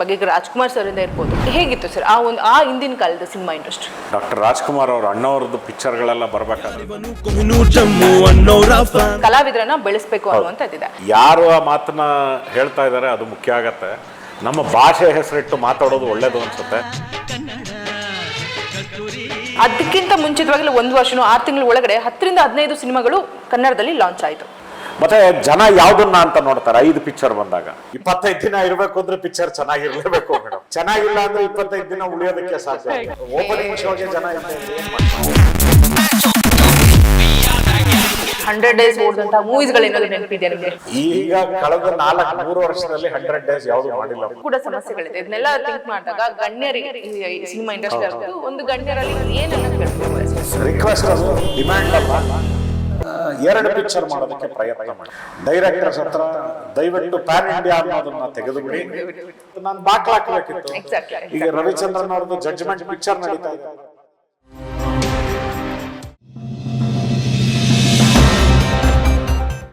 ಬಗ್ಗೆ ಈಗ ರಾಜ್ಕುಮಾರ್ ಸರ್ ಇಂದ ಇರ್ಬೋದು. ಹೇಗಿತ್ತು ಸರ್ ಆ ಒಂದು ಆ ಹಿಂದಿನ ಕಾಲದ ಸಿನಿಮಾ ಇಂಡಸ್ಟ್ರಿ? ಡಾಕ್ಟರ್ ರಾಜ್ಕುಮಾರ್ ಅವ್ರ ಅಣ್ಣವ್ರದ್ದು ಪಿಕ್ಚರ್ಗಳೆಲ್ಲ ಬರಬೇಕಾದ್ರೆ. ಕಲಾವಿದರನ್ನ ಬೆಳೆಸಬೇಕು ಅನ್ನುವಂಥದ್ದಿದೆ ಯಾರು ಆ ಮಾತನ್ನ ಹೇಳ್ತಾ ಇದ್ದಾರೆ ಅದು ಮುಖ್ಯ ಆಗತ್ತೆ. ನಮ್ಮ ಭಾಷೆ ಹೆಸರಿಟ್ಟು ಮಾತಾಡೋದು ಒಳ್ಳೇದು ಅನ್ಸುತ್ತೆ. ಅದಕ್ಕಿಂತ ಮುಂಚಿತವಾಗಲೇ ಒಂದು ವರ್ಷನೂ ಆರು ತಿಂಗಳ ಒಳಗಡೆ ಹತ್ತರಿಂದ ಹದಿನೈದು ಸಿನಿಮಾಗಳು ಕನ್ನಡದಲ್ಲಿ ಲಾಂಚ್ ಆಯಿತು. ಮತ್ತೆ ಜನ ಯಾವ್ದನ್ನ ಅಂತ ನೋಡ್ತಾರೆ. ಐದು ಪಿಕ್ಚರ್ ಬಂದಾಗ. ಇಪ್ಪತ್ತೈದು ದಿನ ಇರಬೇಕು ಅಂದ್ರೆ ಪಿಕ್ಚರ್ ಚೆನ್ನಾಗಿರ್ಲೇಬೇಕು ಮೇಡಮ್. ಚೆನ್ನಾಗಿಲ್ಲ ಅಂದ್ರೆ ಇಪ್ಪತ್ತೈದು ದಿನ ಉಳಿಯೋದಕ್ಕೆ ಸಾಧ್ಯ ಓಪನಿಂಗ್ ಶೋಗೆ ಜನ? ಹಂಡ್ರೆಡ್ ಡೇಸ್ ಓಡಿದಂತಹ ಮೂವೀಸ್ಗಳೇನಾದ್ರು ನೆನಪಿದೆ ನಿಮಗೆ? ಈಗ ಕಳೆದ ನಾಲ್ಕು ಮೂರು ವರ್ಷದಲ್ಲಿ ಹಂಡ್ರೆಡ್ ಡೇಸ್ ಯಾವ್ದು ಮಾಡಿಲ್ಲ. ಕೂಡ ಸಮಸ್ಯೆಗಳಿದೆ. ಇದನ್ನೆಲ್ಲ ಥಿಂಕ್ ಮಾಡಿದಾಗ ಗಣ್ಯರಿಗೆ ಸಿನಿಮಾ ಇಂಡಸ್ಟ್ರಿ ಒಂದು ಗಣ್ಯರಲ್ಲಿ ಏನನ್ನ ರಿಕ್ವೆಸ್ಟ್ ಡಿಮ್ಯಾಂಡ್ ಅಲ್ಲ ಎರಡು ಪಿಕ್ಚರ್ ಮಾಡೋದಕ್ಕೆ ಪ್ರಯತ್ನ ಮಾಡಿ. ಡೈರೆಕ್ಟರ್ಸ್ ಹತ್ರ ದಯವಿಟ್ಟು ಪ್ಯಾನ್ ಇಂಡಿಯಾ ಅನ್ನೋದನ್ನ ತೆಗೆದುಬಿಡಿ. ನಾನು ಬಾಕ್ಲಾಕ್ಬೇಕಿತ್ತು. ಈಗ ರವಿಚಂದ್ರನ್ ಅವ್ರದ್ದು ಜಡ್ಜ್ಮೆಂಟ್ ಪಿಕ್ಚರ್ ನಡೀತಾ ಇದೆ.